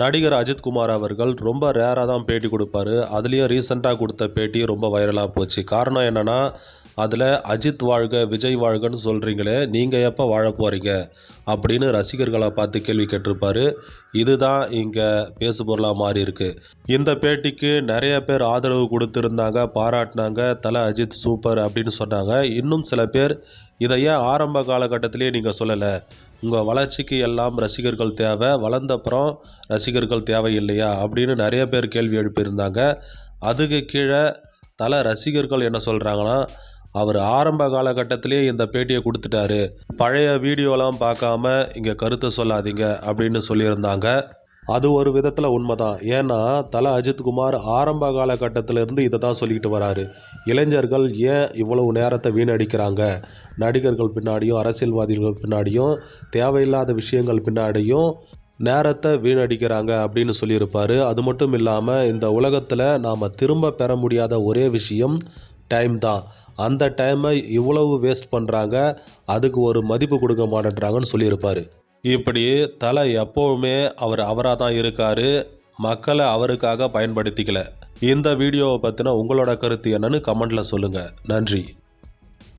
நடிகர் அஜித்குமார் அவர்கள் ரொம்ப ரேராக தான் பேட்டி கொடுப்பாரு. அதுலேயும் ரீசெண்டாக கொடுத்த பேட்டி ரொம்ப வைரலாக போச்சு. காரணம் என்னென்னா அதில் அஜித் வாழ்க விஜய் வாழ்கன்னு சொல்கிறீங்களே நீங்கள் எப்போ வாழ போகிறீங்க அப்படின்னு ரசிகர்களை பார்த்து கேள்வி கேட்டிருப்பாரு. இதுதான் இங்கே பேசுபொருளாக மாறி இருக்கு. இந்த பேட்டிக்கு நிறைய பேர் ஆதரவு கொடுத்துருந்தாங்க பாராட்டினாங்க தலை அஜித் சூப்பர் அப்படின்னு சொன்னாங்க. இன்னும் சில பேர் இதை ஏன் ஆரம்ப காலகட்டத்திலேயே நீங்கள் சொல்லலை? உங்கள் வளர்ச்சிக்கு எல்லாம் ரசிகர்கள் தேவை வளர்ந்தப்புறம் ரசிகர்கள் தேவை இல்லையா அப்படின்னு நிறைய பேர் கேள்வி எழுப்பியிருந்தாங்க. அதுக்கு கீழே தல ரசிகர்கள் என்ன சொல்கிறாங்கன்னா அவர் ஆரம்ப காலகட்டத்திலே இந்த பேட்டியை கொடுத்துட்டாரு. பழைய வீடியோலாம் பார்க்காம இங்கே கருத்தை சொல்லாதீங்க அப்படின்னு சொல்லியிருந்தாங்க. அது ஒரு விதத்தில் உண்மைதான். ஏன்னா தல அஜித்குமார் ஆரம்ப காலகட்டத்திலேருந்து இதை தான் சொல்லிக்கிட்டு வராரு. இளைஞர்கள் ஏன் இவ்வளவு நேரத்தை வீணடிக்கிறாங்க? நடிகர்கள் பின்னாடியும் அரசியல்வாதிகள் பின்னாடியும் தேவையில்லாத விஷயங்கள் பின்னாடியும் நேரத்தை வீணடிக்கிறாங்க அப்படின்னு சொல்லியிருப்பார். அது மட்டும் இல்லாமல் இந்த உலகத்தில் நாம் திரும்ப பெற முடியாத ஒரே விஷயம் டைம் தான். அந்த டைமை இவ்வளவு வேஸ்ட் பண்ணுறாங்க அதுக்கு ஒரு மதிப்பு கொடுக்க மாட்டேன்றாங்கன்னு சொல்லியிருப்பார். இப்படி தலை எப்போவுமே அவர் அவராக தான் இருக்கார். மக்களை அவருக்காக பயன்படுத்திக்கல. இந்த வீடியோவை பற்றின உங்களோட கருத்து என்னன்னு கமெண்ட்டில் சொல்லுங்கள் நன்றி.